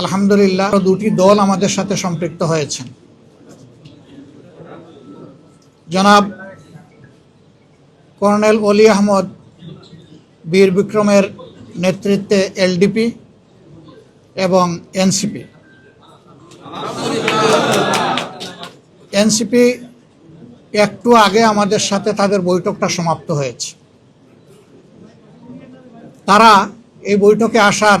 আলহামদুলিল্লাহ দুটি দল আমাদের সাথে সম্পৃক্ত হয়েছেন। জনাব কর্নেল অলি আহমদ বীর বিক্রমের নেতৃত্বে এলডিপি এবং এনসিপি। এনসিপি একটু আগে আমাদের সাথে তাদের বৈঠকটা সমাপ্ত হয়েছে। তারা এই বৈঠকে আসার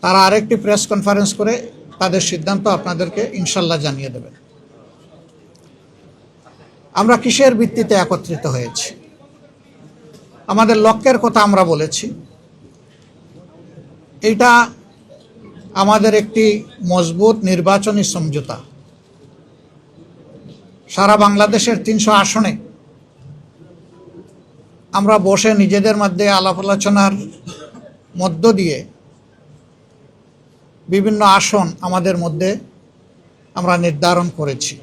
তারা আরেকটি প্রেস কনফারেন্স করে তাদের সিদ্ধান্ত আপনাদেরকে ইনশাল্লাহ জানিয়ে দেবেন আমরা কিসের ভিত্তিতে একত্রিত হয়েছি? আমাদের লক্ষ্যের কথা আমরা বলেছি। এটা আমাদের একটি মজবুত নির্বাচনী সমঝোতা। সারা বাংলাদেশের তিনশো আসনে আমরা বসে নিজেদের মধ্যে আলাপ আলোচনার মধ্য দিয়ে বিভিন্ন আসন আমাদের মধ্যে আমরা নির্ধারণ করেছি।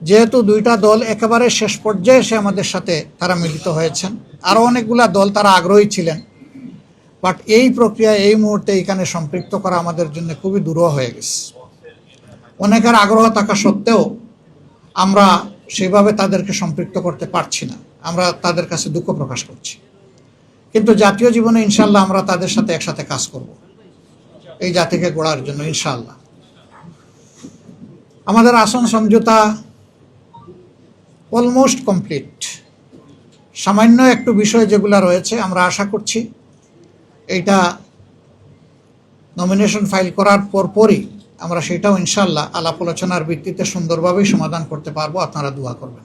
যেহেতু দুইটা দল একেবারে শেষ পর্যায়ে এসে আমাদের সাথে তারা মিলিত হয়েছেন আরও অনেকগুলা দল তারা আগ্রহী ছিলেন, বাট এই প্রক্রিয়া এই মুহূর্তে এখানে সম্পৃক্ত করা আমাদের জন্য খুবই দূরহ হয়ে গেছে। অনেকের আগ্রহ থাকা সত্ত্বেও আমরা সেভাবে তাদেরকে সম্পৃক্ত করতে পারছি না। আমরা তাদের কাছে দুঃখ প্রকাশ করছি। কিন্তু জাতীয় জীবনে ইনশাল্লাহ আমরা তাদের সাথে একসাথে কাজ করব। এই জাতিকে গড়ার জন্য, ইনশাল্লাহ। আমাদের আসন সমঝোতা অলমোস্ট কমপ্লিট সামান্য একটু বিষয় যেগুলো রয়েছে, আমরা আশা করছি এইটা নমিনেশন ফাইল করার পরপরই আমরা সেটাও ইনশাল্লাহ আলাপ আলোচনার ভিত্তিতে সুন্দরভাবেই সমাধান করতে পারব। আপনারা দোয়া করবেন।